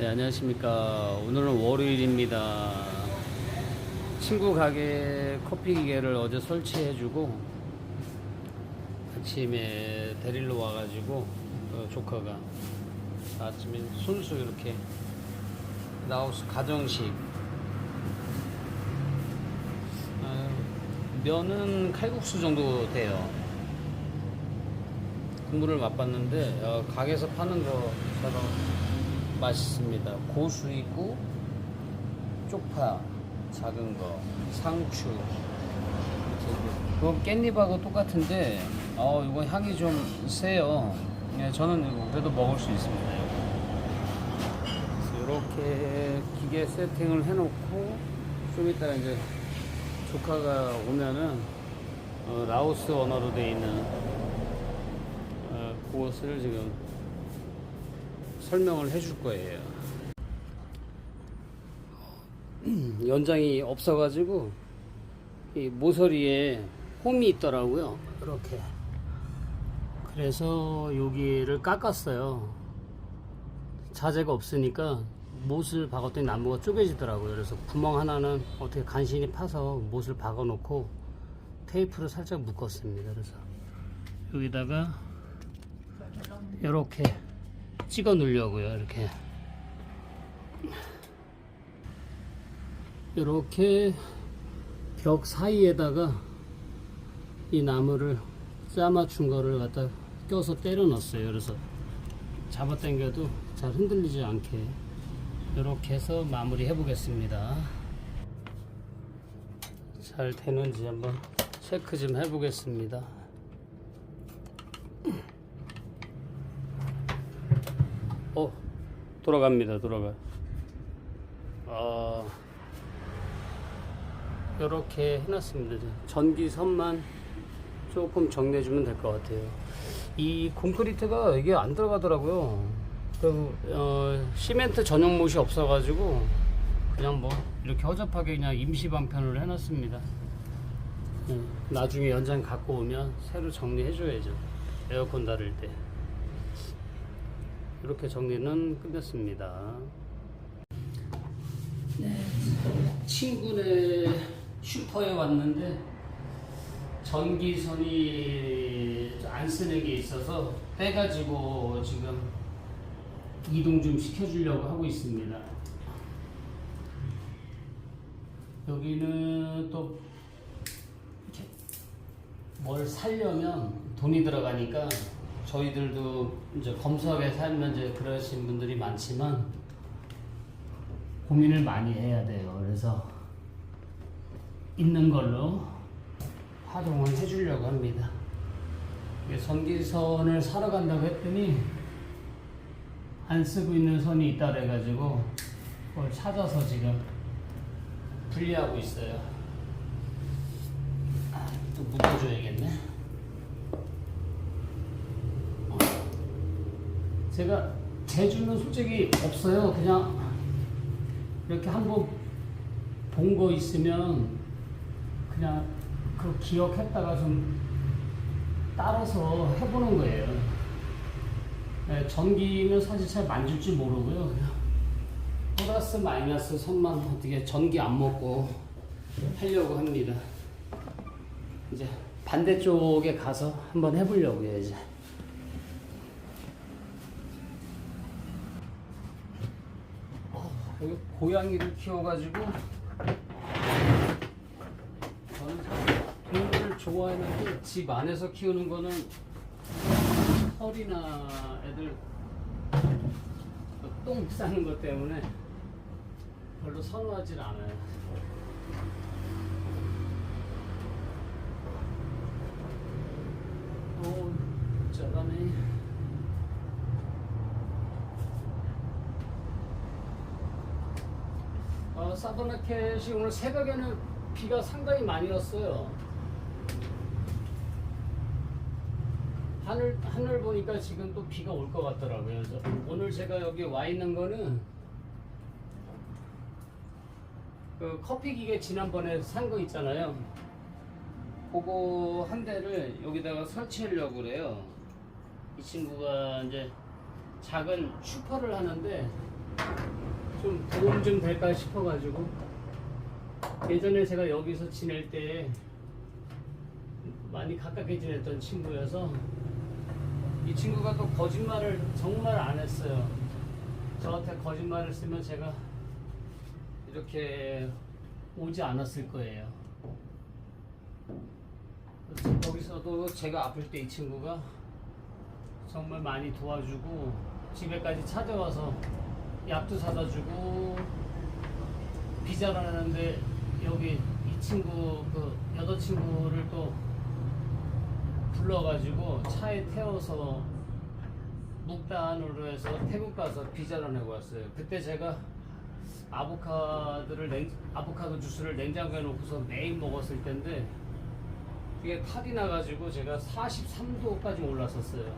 네, 안녕하십니까. 오늘은 월요일입니다. 친구 가게 커피 기계를 어제 설치해주고 아침에 데리러 와가지고 어, 조카가 아침에 순수 이렇게 라오스 가정식 어, 면은 칼국수 정도 돼요. 국물을 맛봤는데 어, 가게에서 파는 거처럼 맛있습니다. 고수 있고 쪽파 작은 거 상추 그거 깻잎하고 똑같은데 어 이거 향이 좀 세요. 예, 저는 이거 그래도 먹을 수 있습니다. 이렇게 기계 세팅을 해놓고 좀 이따 이제 조카가 오면은 어, 라오스 언어로 돼 있는 어, 그것을 지금 설명을 해줄 거예요. 연장이 없어가지고 이 모서리에 홈이 있더라고요. 이렇게. 그래서 여기를 깎았어요. 자재가 없으니까 못을 박았더니 나무가 쪼개지더라고요. 그래서 구멍 하나는 어떻게 간신히 파서 못을 박아놓고 테이프를 살짝 묶었습니다. 그래서 여기다가 이렇게 찍어 놓으려고요. 이렇게 이렇게 벽 사이에다가 이 나무를 짜맞춘 거를 갖다 껴서 때려 넣었어요. 그래서 잡아 당겨도 잘 흔들리지 않게 이렇게 해서 마무리 해 보겠습니다. 잘 되는지 한번 체크 좀 해 보겠습니다. 어 돌아갑니다 돌아가. 어 이렇게 해놨습니다 전기선만 조금 정리해주면 될 것 같아요. 이 콘크리트가 이게 안 들어가더라고요. 그리고 어, 시멘트 전용 못이 없어가지고 그냥 뭐 이렇게 허접하게 그냥 임시 방편을 해놨습니다. 음, 나중에 연장 갖고 오면 새로 정리해줘야죠. 에어컨 다를 때 이렇게 정리는 끝냈습니다. 네, 친구네 슈퍼에 왔는데 전기선이 안 쓰는 게 있어서 빼가지고 지금 이동 좀 시켜주려고 하고 있습니다. 여기는 또 이렇게 뭘 살려면 돈이 들어가니까 저희들도 이제 검소하게 살면 이제 그러신 분들이 많지만 고민을 많이 해야 돼요. 그래서 있는 걸로 활용을 해주려고 합니다. 전기선을 사러 간다고 했더니 안 쓰고 있는 선이 있다 그래가지고 그걸 찾아서 지금 분리하고 있어요. 아, 또 묶어줘야겠네. 제가 재주는 솔직히 없어요. 그냥 이렇게 한번 본 거 있으면 그냥 그 기억했다가 좀 따라서 해보는 거예요. 네, 전기는 사실 잘 만질 줄 모르고요. 그냥 플러스 마이너스 선만 어떻게 전기 안 먹고 하려고 합니다. 이제 반대쪽에 가서 한번 해보려고요, 이제. 고양이를 키워가지고 저는 동물을 좋아하는데 집 안에서 키우는 거는 털이나 애들 똥 싸는 것 때문에 별로 선호하질 않아요. 오, 잘하네. 어, 사버나켓이 오늘 새벽에는 비가 상당히 많이 왔어요. 하늘 하늘 보니까 지금 또 비가 올 것 같더라고요. 오늘 제가 여기 와 있는 거는 그 커피 기계 지난번에 산 거 있잖아요. 그거 한 대를 여기다가 설치하려고 그래요. 이 친구가 이제 작은 슈퍼를 하는데 좀 도움 좀 될까 싶어가지고 예전에 제가 여기서 지낼 때 많이 가깝게 지냈던 친구여서 이 친구가 또 거짓말을 정말 안 했어요. 저한테 거짓말을 쓰면 제가 이렇게 오지 않았을 거예요. 거기서도 제가 아플 때 이 친구가 정말 많이 도와주고 집에까지 찾아와서 약도 사다 주고 비자라는데 여기 이 친구 그 여자친구를 또 불러가지고 차에 태워서 묵단으로 해서 태국 가서 비자를 내고 왔어요. 그때 제가 아보카도를 냉, 아보카도 주스를 냉장고에 놓고서 매일 먹었을 텐데 그게 탈이 나가지고 제가 43도까지 올랐었어요.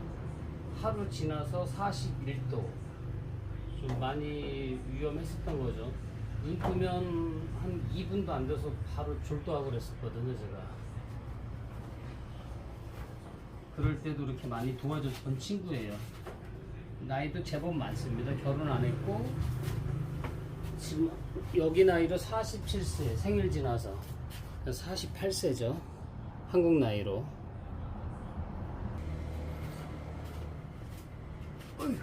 하루 지나서 41도. 좀 많이 위험했었던 거죠. 눈 뜨면 한 2분도 안 돼서 바로 졸도하고 그랬었거든요, 제가. 그럴 때도 이렇게 많이 도와줬던 친구예요. 나이도 제법 많습니다. 결혼 안 했고, 지금 여기 나이로 47세, 생일 지나서 48세죠. 한국 나이로. 어휴.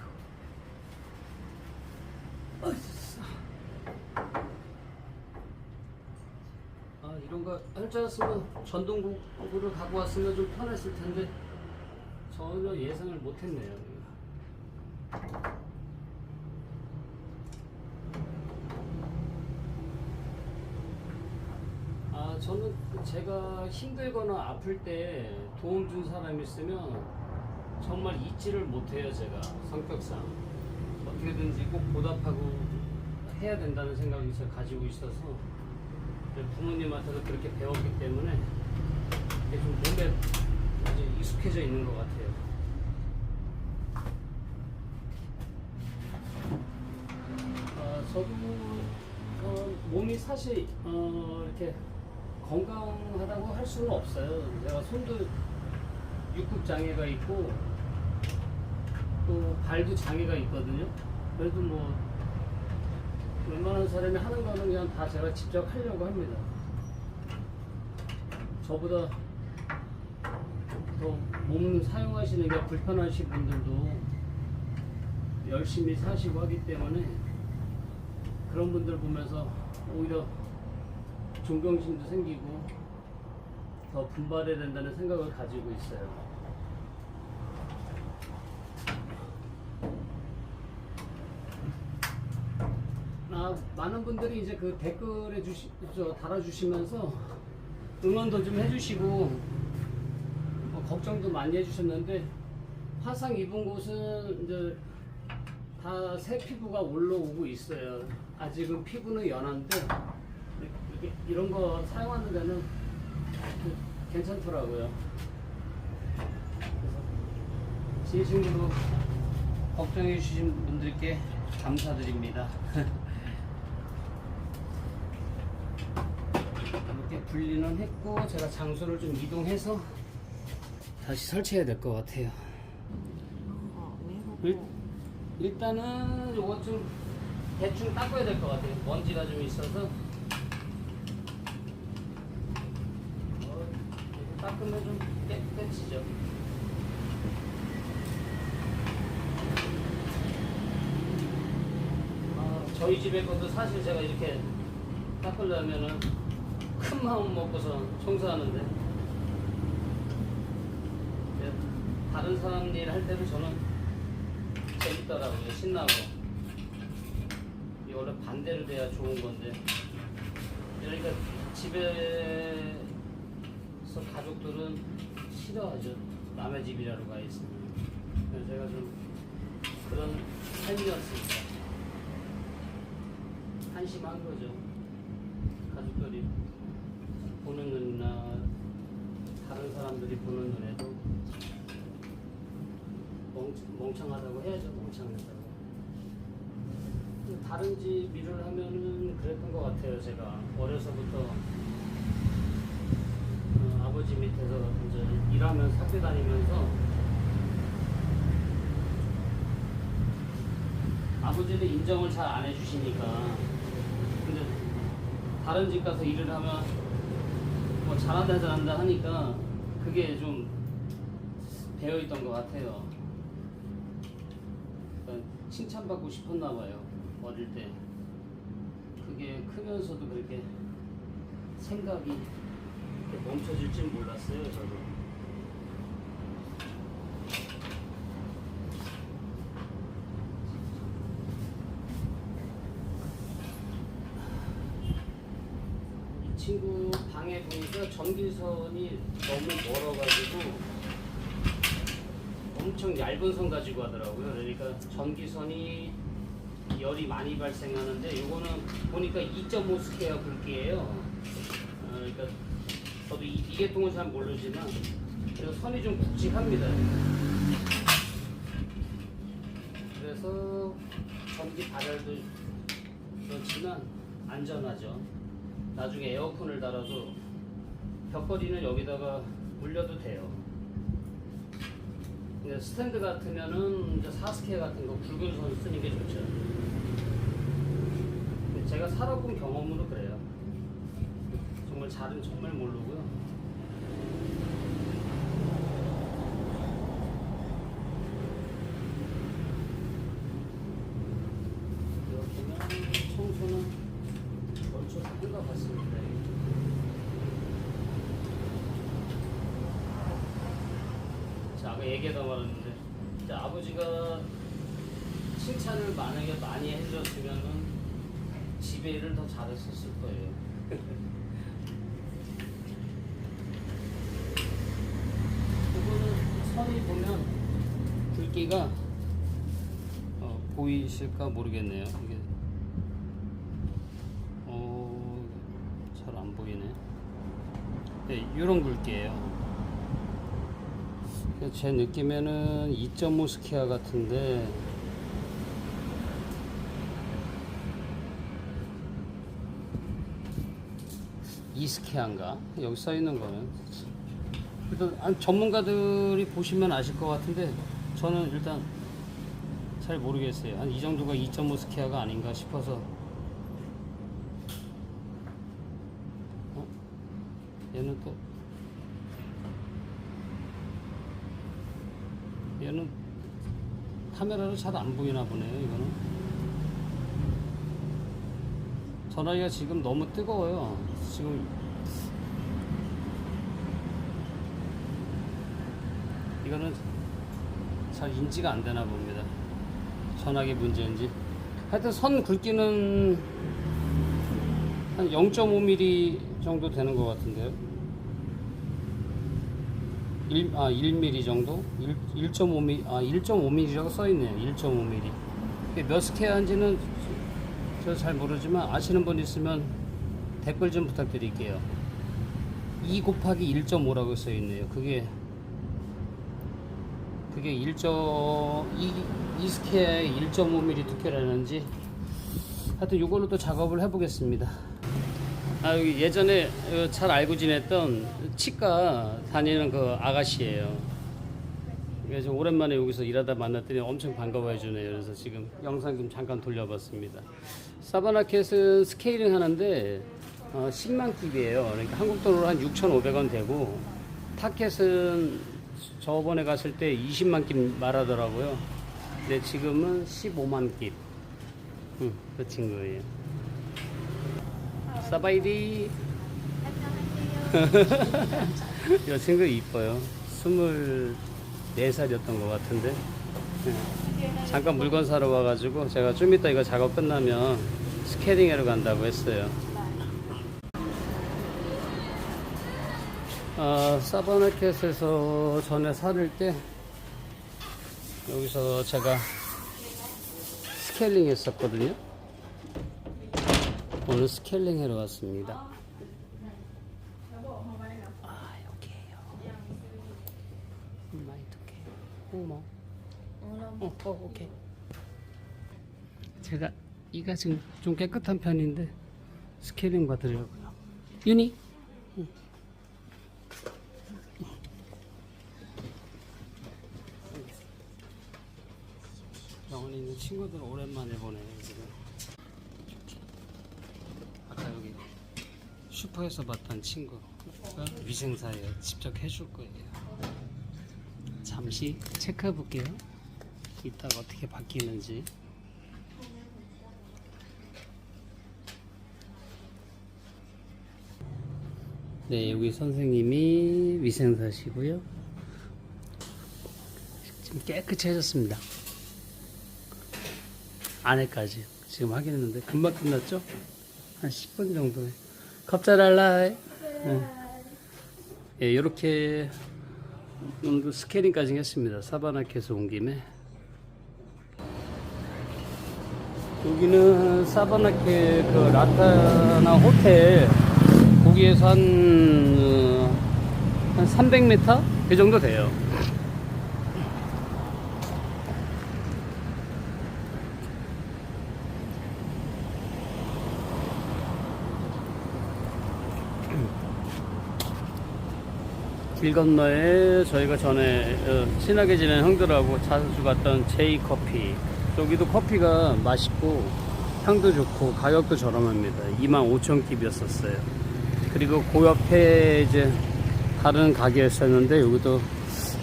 어이씨. 아 알았으면 전동국으로 갖고 왔으면 좀 편했을 텐데 전혀 예상을 못했네요. 아 저는 제가 힘들거나 아플 때 도움 준 사람이 있으면 정말 잊지를 못해요 제가 성격상 어떻게든지 꼭 보답하고 해야 된다는 제가 가지고 있어서 부모님한테도 그렇게 배웠기 때문에 이게 좀 몸에 아주 익숙해져 있는 것 같아요. 아, 저도 어, 몸이 사실 어, 이렇게 건강하다고 할 수는 없어요. 제가 손도 육급 장애가 있고 또 발도 장애가 있거든요. 그래도 뭐 웬만한 사람이 하는 거는 그냥 다 제가 직접 하려고 합니다. 저보다 더 몸 사용하시는 게 불편하신 분들도 열심히 사시고 하기 때문에 그런 분들 보면서 오히려 존경심도 생기고 더 분발해야 된다는 생각을 가지고 있어요. 아, 많은 분들이 이제 그 댓글에 주시, 저 달아주시면서 응원도 좀 해주시고 뭐 걱정도 많이 해주셨는데 화상 입은 곳은 이제 다 새 피부가 올라오고 있어요. 아직은 피부는 연한데 이게 이런 거 사용하는 데는 그 괜찮더라고요. 진심으로 걱정해 주신 분들께 감사드립니다. 이렇게 분리는 했고 제가 장소를 좀 이동해서 다시 설치해야 될 것 같아요. 일, 일단은 요거 좀 대충 닦아야 될 것 같아요. 먼지가 좀 있어서 어, 이렇게 닦으면 좀 깨끗해지죠. 아, 저희 집에 것도 사실 제가 이렇게 닦으려면은 큰 마음 먹고서 청소하는데. 네, 다른 사람 일 할 때도 저는 재밌더라고요 신나고. 이 원래 반대로 돼야 좋은 건데. 그러니까 집에서 가족들은 싫어하죠. 남의 집이라고 가 있으면. 그래서 제가 좀 그런 삶이었습니다. 한심한 거죠. 가족들이 보는 눈이나 다른 사람들이 보는 눈에도 멍, 멍청하다고 해야죠 멍청하다고. 다른 집 일을 하면은 그랬던 것 같아요 제가. 어려서부터 어, 아버지 밑에서 이제 일하면서 학교 다니면서 아버지는 인정을 잘 안 해주시니까. 근데 다른 집 가서 일을 하면 뭐 잘한다 잘한다 하니까 그게 좀 배어있던 것 같아요. 칭찬받고 싶었나 봐요 어릴 때. 그게 크면서도 그렇게 생각이 멈춰질 줄 몰랐어요 저도. 이 친구 방에 보니까 전기선이 너무 멀어가지고 엄청 얇은 선 가지고 하더라고요. 그러니까 전기선이 열이 많이 발생하는데 이거는 보니까 2.5 스퀘어 굵기예요. 어, 그러니까 저도 이 비계통은 잘 모르지만 선이 좀 굵직합니다. 그래서 전기 발열도 그렇지만 안전하죠. 나중에 에어컨을 달아도 벽걸이는 여기다가 물려도 돼요. 근데 스탠드 같으면은 4스케 같은 거 굵은 선 쓰는 게 좋죠. 제가 살아본 경험으로 그래요. 정말 잘은 정말 모르고요. 이렇게면 청소는 걸쳐서 한 것 같습니다. 자, 아까 얘기하다 말았는데, 이제 아버지가 칭찬을 만약에 많이 해주셨으면은 일을 더 잘했었을 거예요. 이거는 선이 보면 굵기가 어, 보이실까 모르겠네요. 이게 어, 잘 안 보이네. 네, 이런 굵기예요. 제 느낌에는 2.5 스키아 같은데 이 스키아인가? 여기 써 있는 거는. 일단 한 전문가들이 보시면 아실 것 같은데 저는 일단 잘 모르겠어요. 한 이 정도가 2.5 스키아가 아닌가 싶어서 어? 얘는 또 얘는 카메라로 잘 안 보이나 보네요 이거는. 전화기가 지금 너무 뜨거워요. 지금 이거는 잘 인지가 안 되나 봅니다. 전화기 문제인지. 하여튼 선 굵기는 한 0.5mm 정도 되는 것 같은데요 1, 아, 1mm 정도? 1, 1.5mm, 아, 1.5mm라고 써있네요. 1.5mm. 이게 몇 스퀘어인지는 저 잘 모르지만 아시는 분 있으면 댓글 좀 부탁드릴게요. 2 곱하기 1.5라고 써있네요. 그게, 그게 1. 2, 2 스퀘어에 1.5mm 두께라는지 하여튼 이걸로 또 작업을 해보겠습니다. 아 예전에 어, 잘 알고 지냈던 치과 다니는 그 아가씨예요. 그래서 오랜만에 여기서 일하다 만났더니 엄청 반가워해 주네요. 그래서 지금 영상 좀 잠깐 돌려봤습니다. 사바나켓은 스케일링 하는데 어, 10만 깁이에요. 그러니까 한국 돈으로 한 6,500원 되고 타켓은 저번에 갔을 때 20만 깁 말하더라고요. 근데 지금은 15만 깁. 응, 그 친구예요. 사바이디. 이 친구 이뻐요. 24살이었던 것 같은데. 예. 잠깐 물건 사러 와가지고 제가 좀 이따 이거 작업 끝나면 스케링하러 간다고 했어요. 아, 사바나켓에서 전에 살을 때 여기서 제가 스케일링 했었거든요. 오늘 스케일링 하러 왔습니다. 아, 여기에요. 많이 두께. 어머. 어, 어, 오케이. 제가 이가 지금 좀 깨끗한 편인데 스케일링 받으려고요. 윤희? 응. 영원히 있는 친구들 오랜만에 보네 지금. 아까 여기 슈퍼에서 봤던 친구가 위생사에 직접 해줄 거예요. 잠시 체크해 볼게요. 이따가 어떻게 바뀌는지. 네, 여기 선생님이 위생사시고요. 지금 깨끗해졌습니다. 안에까지 지금 확인했는데 금방 끝났죠? 한 10분 정도에. 갑자랄라이. 네. 예, 이렇게 스캐닝까지 했습니다. 사바나케에서 온 김에. 여기는 사바나케 그 라타나 호텔 거기에서 한, 어, 한 300m? 그 정도 돼요. 길 건너에 저희가 전에 어, 친하게 지낸 형들하고 자주 갔던 제이 커피. 여기도 커피가 맛있고 향도 좋고 가격도 저렴합니다. 25,000킵이었었어요. 그리고 그 옆에 이제 다른 가게였었는데 여기도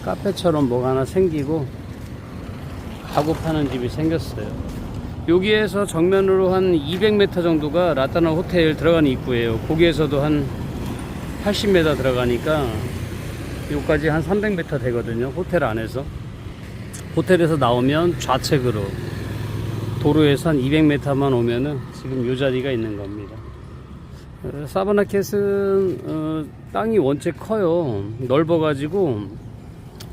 카페처럼 뭐가 하나 생기고 가구 파는 집이 생겼어요. 여기에서 정면으로 한 200m 정도가 라타나 호텔 들어가는 입구예요. 거기에서도 한 80m 들어가니까 여기까지 한 300m 되거든요. 호텔 안에서. 호텔에서 나오면 좌측으로 도로에서 한 200m만 오면은 지금 요 자리가 있는 겁니다. 어, 사바나켓은 어, 땅이 원체 커요. 넓어가지고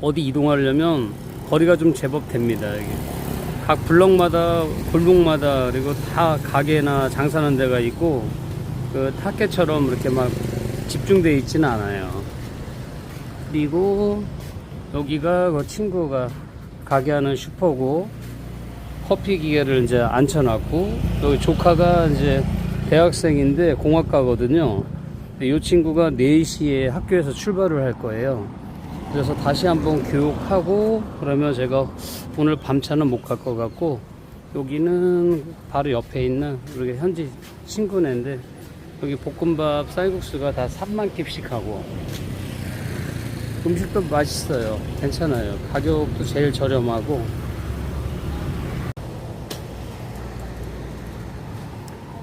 어디 이동하려면 거리가 좀 제법 됩니다. 여기. 각 블럭마다 골목마다 그리고 다 가게나 장사하는 데가 있고 그 타켓처럼 이렇게 막 집중되어 있지는 않아요. 그리고 여기가 그 친구가 가게 하는 슈퍼고 커피 기계를 이제 앉혀놨고 여기 조카가 이제 대학생인데 공학과거든요. 이 친구가 4시에 학교에서 출발을 할 거예요. 그래서 다시 한번 교육하고 그러면 제가 오늘 밤차는 못 갈 것 같고 여기는 바로 옆에 있는 우리 현지 친구네인데 여기 볶음밥 쌀국수가 다 3만 킵씩 하고 음식도 맛있어요. 괜찮아요. 가격도 제일 저렴하고.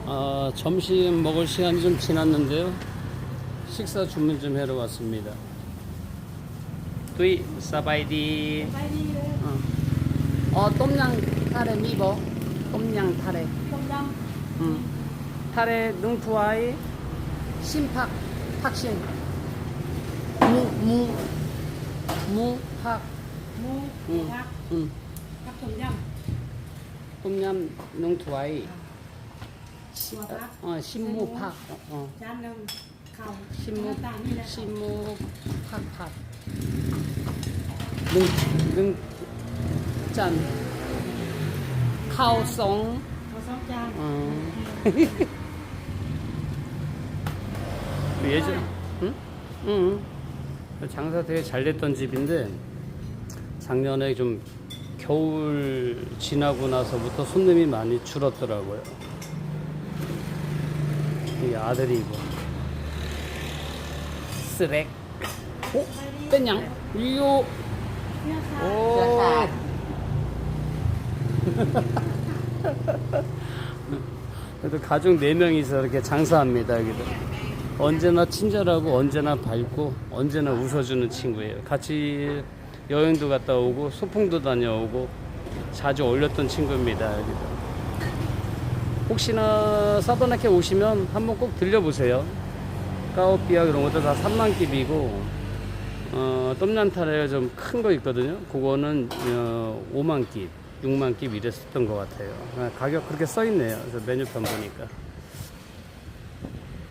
아, 점심 먹을 시간이 좀 지났는데요. 식사 주문 좀 하러 왔습니다. 두이 사바이디. 어, 어 똠양 타레 미버. 똠양 타레. 음. 타레 능투아이 심팍 팍신. 무, 무, 무, 팍, mu 응, hạt 응. trồng nhâm 똠얌 농투아이, mua hạt 어, 신무 팍, 어, 어, nông khẩu 신무, 신무 팍, 팍. 능, 능, 짠. 카오송, sáu chan 어. 예전, 응? 응. 장사 되게 잘 됐던 집인데, 작년에 좀 겨울 지나고 나서부터 손님이 많이 줄었더라고요. 이 아들이고. 쓰렉. 오, 뺀양. 이요. 오. 그래도 가족 4명이서 이렇게 장사합니다, 여기도. 언제나 친절하고, 언제나 밝고, 언제나 웃어주는 친구예요. 같이 여행도 갔다 오고, 소풍도 다녀오고, 자주 어울렸던 친구입니다, 여기도. 혹시나 사바나케 오시면 한번 꼭 들려보세요. 까오삐아 이런 것도 다 3만 깁이고, 어, 똠란타레가 좀 큰 거 있거든요. 그거는 어, 5만 깁, 6만 깁 이랬었던 것 같아요. 아, 가격 그렇게 써 있네요. 그래서 메뉴판 보니까.